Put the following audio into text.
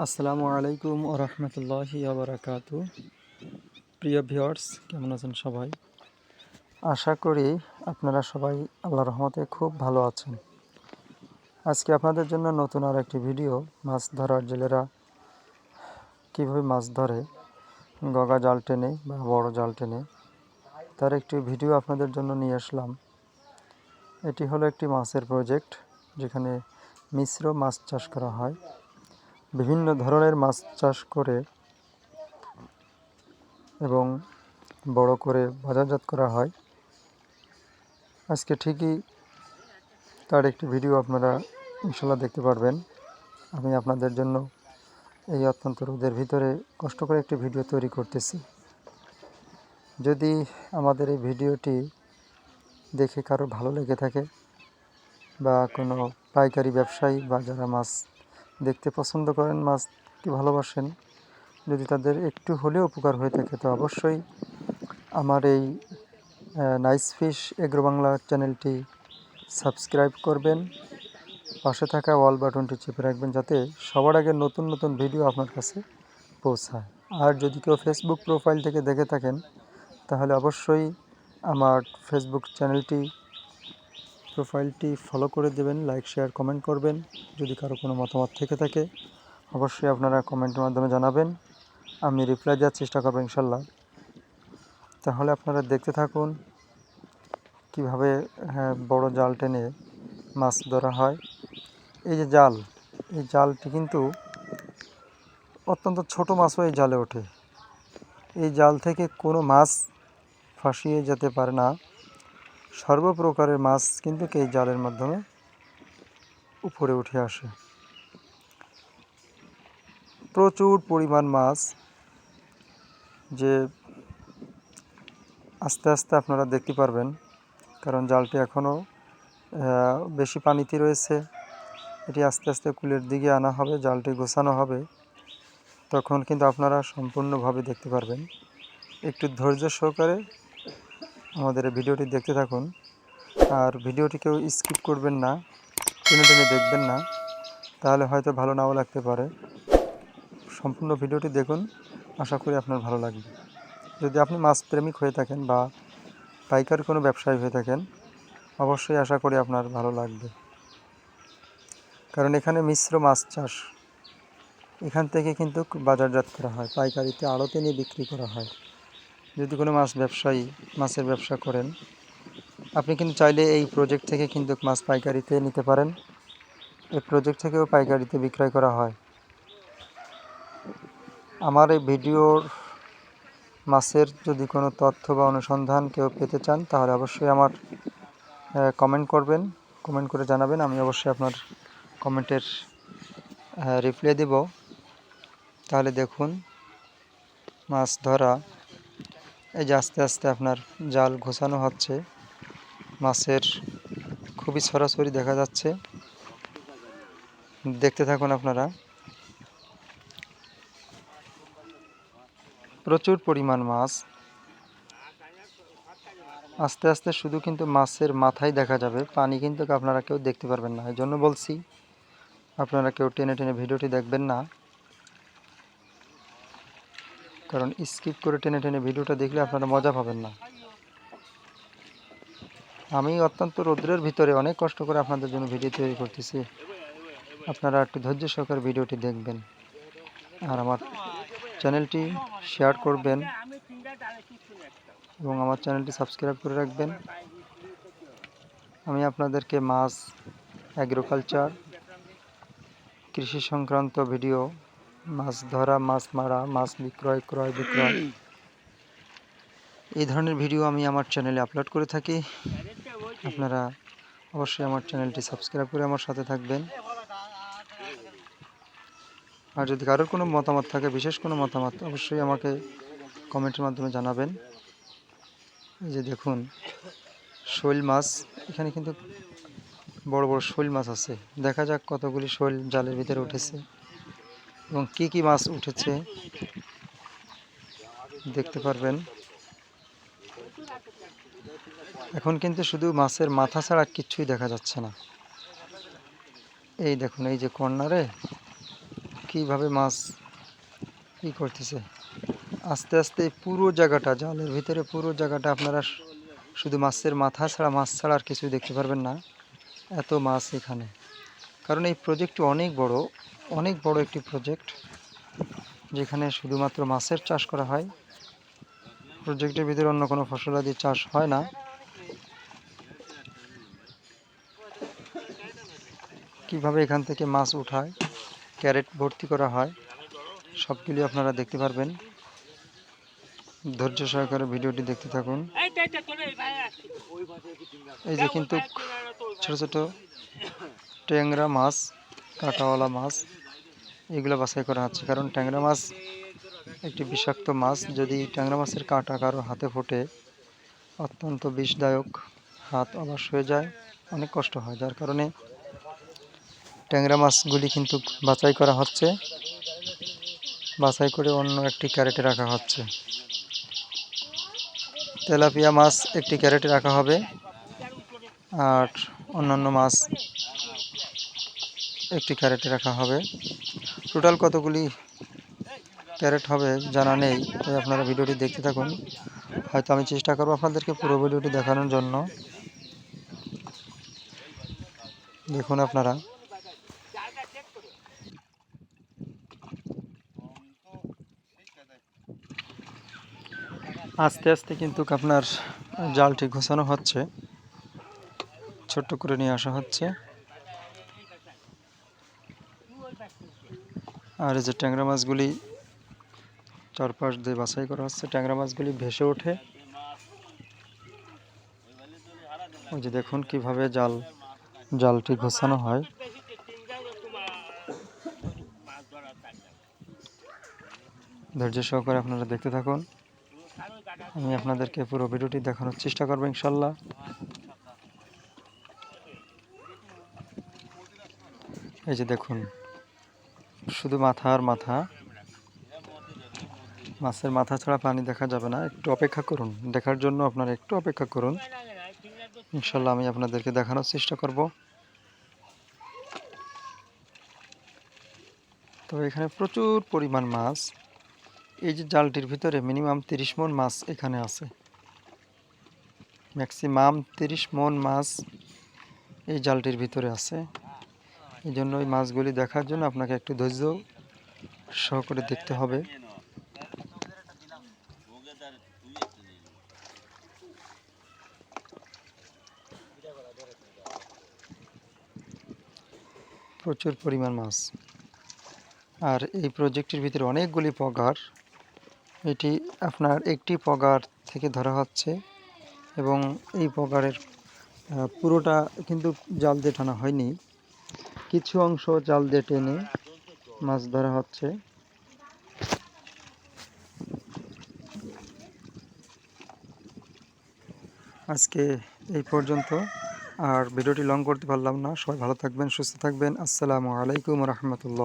আসসালামু আলাইকুম ও রহমতুল্লাহি আবরাকাতু প্রিয় ভিউয়ার্স, কেমন আছেন সবাই? আশা করি আপনারা সবাই আল্লাহ রহমতে খুব ভালো আছেন। আজকে আপনাদের জন্য নতুন আর একটি ভিডিও, মাছ ধরার জেলেরা কীভাবে মাছ ধরে, গগা জাল টেনে বা বড় জাল টেনে, তার একটি ভিডিও আপনাদের জন্য নিয়ে আসলাম। এটি হলো একটি মাছের প্রজেক্ট, যেখানে মিশ্র মাছ চাষ করা হয়। বিভিন্ন ধরনের মাছ চাষ করে এবং বড় করে বাজারজাত করা হয়। আজকে ঠিকই তার একটি ভিডিও আপনারা ইনশাল্লাহ দেখতে পারবেন। আমি আপনাদের জন্য এই অত্যন্ত রোদের ভিতরে কষ্ট করে একটি ভিডিও তৈরি করতেছি। যদি আমাদের এই ভিডিওটি দেখে কারও ভালো লেগে থাকে বা কোনো পাইকারি ব্যবসায়ী বা যারা মাছ দেখতে পছন্দ করেন, মাছকে ভালোবাসেন। যদি তাদের একটু হলেও উপকার হয়ে থাকে, তো অবশ্যই আমার এই নাইস ফিশ এগ্রো বাংলা চ্যানেলটি সাবস্ক্রাইব করবেন। পাশে থাকা ওয়াল বাটনটি চেপে রাখবেন যাতে সবার আগে নতুন নতুন ভিডিও আপনার কাছে পৌঁছায়। আর যদি কেউ ফেসবুক প্রোফাইল থেকে দেখে থাকেন, তাহলে অবশ্যই আমার ফেসবুক চ্যানেলটি প্রোফাইলটি ফলো করে দেবেন লাইক শেয়ার কমেন্ট করবেন। যদি কারও কোনো মতামত থেকে থাকে, অবশ্যই আপনারা কমেন্টের মাধ্যমে জানাবেন। আমি রিপ্লাই দেওয়ার চেষ্টা করব ইনশাল্লাহ তাহলে আপনারা দেখতে থাকুন কীভাবে হ্যাঁ বড় জাল টেনে মাছ ধরা হয়। এই যে জাল, এই জালটি কিন্তু অত্যন্ত ছোট মাছও এই জালে ওঠে। এই জাল থেকে কোনো মাছ ফাঁসিয়ে যেতে পারে না। সর্বপ্রকারের মাছ কিন্তু এই জালের মাধ্যমে উপরে উঠে আসে। প্রচুর পরিমাণ মাছ যে আস্তে আস্তে আপনারা দেখতে পারবেন, কারণ জালটি এখনও বেশি পানিতে রয়েছে। এটি আস্তে আস্তে কুলের দিকে আনা হবে, জালটি গোছানো হবে। তখন কিন্তু আপনারা সম্পূর্ণভাবে দেখতে পারবেন। একটু ধৈর্য সহকারে আমাদের ভিডিওটি দেখতে থাকুন। আর ভিডিওটি কেউ স্কিপ করবেন না, টেনে টেনে দেখবেন না, তাহলে হয়তো ভালো নাও লাগতে পারে। সম্পূর্ণ ভিডিওটি দেখুন, আশা করি আপনার ভালো লাগবে। যদি আপনি মাছ প্রেমিক হয়ে থাকেন বা পাইকার কোনো ব্যবসায়ী হয়ে থাকেন, অবশ্যই আশা করি আপনার ভালো লাগবে। কারণ এখানে মিশ্র মাছ চাষ। এখান থেকে কিন্তু বাজারজাত করা হয়, পাইকারিতে আড়তে নিয়ে বিক্রি করা হয়। যদি কোনো মাছ ব্যবসায়ী মাছের ব্যবসা করেন, আপনি কিন্তু চাইলে এই প্রজেক্ট থেকে কিন্তু মাছ পাইকারিতে নিতে পারেন। এই প্রজেক্ট থেকেও পাইকারিতে বিক্রয় করা হয়। আমার এই ভিডিওর মাছের যদি কোনো তথ্য বা অনুসন্ধান কেউ পেতে চান, তাহলে অবশ্যই আমার কমেন্ট করবেন। কমেন্ট করে জানাবেন। আমি অবশ্যই আপনার কমেন্টের রিপ্লাই দেব। তাহলে দেখুন, মাছ ধরা এই যে আস্তে আস্তে আপনার জাল ঘোষানো হচ্ছে, মাছের খুবই সরাসরি দেখা যাচ্ছে। দেখতে থাকুন আপনারা। প্রচুর পরিমাণ মাছ। আস্তে আস্তে শুধু কিন্তু মাছের মাথায় দেখা যাবে, পানি কিন্তু আপনারা কেউ দেখতে পারবেন না। এই জন্য বলছি, আপনারা কেউ টেনে টেনে ভিডিওটি দেখবেন না। কারণ স্কিপ করে টেনে টেনে ভিডিওটা দেখলে আপনারা মজা পাবেন না। আমি অত্যন্ত রৌদ্রের ভিতরে অনেক কষ্ট করে আপনাদের জন্য ভিডিও তৈরি করতেছি। আপনারা একটু ধৈর্য সহকারে ভিডিওটি দেখবেন। আর আমার চ্যানেলটি শেয়ার করবেন এবং আমার চ্যানেলটি সাবস্ক্রাইব করে রাখবেন। আমি আপনাদেরকে মাছ অ্যাগ্রিকালচার কৃষি সংক্রান্ত ভিডিও মাছ ধরা, মাছ মারা, মাছ বিক্রয়, ক্রয় বিক্রয়। এই ধরনের ভিডিও আমি আমার চ্যানেলে আপলোড করে থাকি। আপনারা অবশ্যই আমার চ্যানেলটি সাবস্ক্রাইব করে আমার সাথে থাকবেন। আর যদি কারোর কোনো মতামত থাকে, বিশেষ কোনো মতামত, অবশ্যই আমাকে কমেন্টের মাধ্যমে জানাবেন। এই যে দেখুন, শৈল মাছ। এখানে কিন্তু বড় বড় শৈল মাছ আছে। দেখা যাক কতগুলি শৈল জালের ভিতরে উঠেছে। এবং কি কি মাছ উঠেছে দেখতে পারবেন। এখন কিন্তু শুধু মাছের মাথা ছাড়া কিছুই দেখা যাচ্ছে না। এই দেখুন, এই যে কর্নারে কীভাবে মাছ কি করতেছে। আস্তে আস্তে পুরো জায়গাটা, জালের ভিতরে পুরো জায়গাটা আপনারা শুধু মাছের মাথা ছাড়া, মাছ ছাড়া আর কিছুই দেখতে পারবেন না। এত মাছ এখানে। কারণ এই প্রজেক্টটি অনেক বড় অনেক বড় একটি প্রজেক্ট যেখানে শুধুমাত্র মাছের চাষ করা হয়। প্রজেক্টের ভিতরে অন্য কোনো ফসলাদি চাষ হয় না। কীভাবে এখান থেকে মাছ উঠায়, ক্যারেট ভর্তি করা হয়, সবগুলি আপনারা দেখতে পারবেন। ধৈর্য সহকারে ভিডিওটি দেখতে থাকুন। এই যে কিন্তু ছোট ছোট ট্যাংরা মাছ, কাঁটাওয়ালা মাছ, এগুলো বাছাই করা হচ্ছে। কারণ ট্যাংরা মাছ একটি বিষাক্ত মাছ। যদি ট্যাংরা মাছের কাঁটা কারও হাতে ফোটে, অত্যন্ত বিষদায়ক, হাত অবশ হয়ে যায়, অনেক কষ্ট হয়। যার কারণে ট্যাংরা মাছগুলি কিন্তু বাছাই করা হচ্ছে। বাছাই করে অন্য একটি ক্যারেটে রাখা হচ্ছে। তেলাপিয়া মাছ একটি ক্যারেটে রাখা হবে আর অন্যান্য মাছ একটি ক্যারেটে রাখা হবে। টোটাল কতগুলি ক্যারেট হবে জানা নেই, তাই আপনারা ভিডিওটি দেখতে থাকুন। হয়তো আমি চেষ্টা করব আপনাদেরকে পুরো ভিডিওটি দেখানোর জন্য। দেখুন আপনারা। আস্তে আস্তে কিন্তু আপনার জালটি ঘোষানো হচ্ছে। ছোট্ট করে নিয়ে আসা হচ্ছে। আর যে ট্যাংরা মাছগুলি চারপাশ দিয়ে বাছাই করা হচ্ছে, ট্যাংরা মাছগুলি ভেসে ওঠে। ওই যে দেখুন কীভাবে জাল, জালটি ঘোষানো হয়। ধৈর্য সহকারে আপনারা দেখতে থাকুন। আমি আপনাদেরকে পুরো ভিডিওটি দেখানোর চেষ্টা করব, ইনশাল্লাহ। এই যে দেখুন, শুধু মাথা আর মাথা। মাছের মাথা ছাড়া পানি দেখা যাবে না। একটু অপেক্ষা করুন, দেখার জন্য আপনারা একটু অপেক্ষা করুন। ইনশাল্লাহ আমি আপনাদেরকে দেখানোর চেষ্টা করব। তবে এখানে প্রচুর পরিমাণ মাছ। এই যে জালটির ভিতরে মিনিমাম তিরিশ মন মাছ এখানে আছে। ম্যাক্সিমাম তিরিশ মন মাছ এই জালটির ভিতরে আছে। এই জন্য ওই মাছগুলি দেখার জন্য আপনাকে একটু ধৈর্য সহকারে দেখতে হবে। প্রচুর পরিমাণ মাছ। আর এই প্রজেক্টের ভিতরে অনেকগুলি পগার এটি আপনার একটি পগার থেকে ধরা হচ্ছে এবং এই পগারের পুরোটা কিন্তু জাল দিয়ে টানা হয়নি। কিছু অংশ জাল দিয়ে টেনে মাছ ধরা হচ্ছে। আজকে এই পর্যন্ত। আর ভিডিওটি লং করতে পারলাম না। সবাই ভালো থাকবেন, সুস্থ থাকবেন। আসসালামু আলাইকুম রহমতুল্লাহ।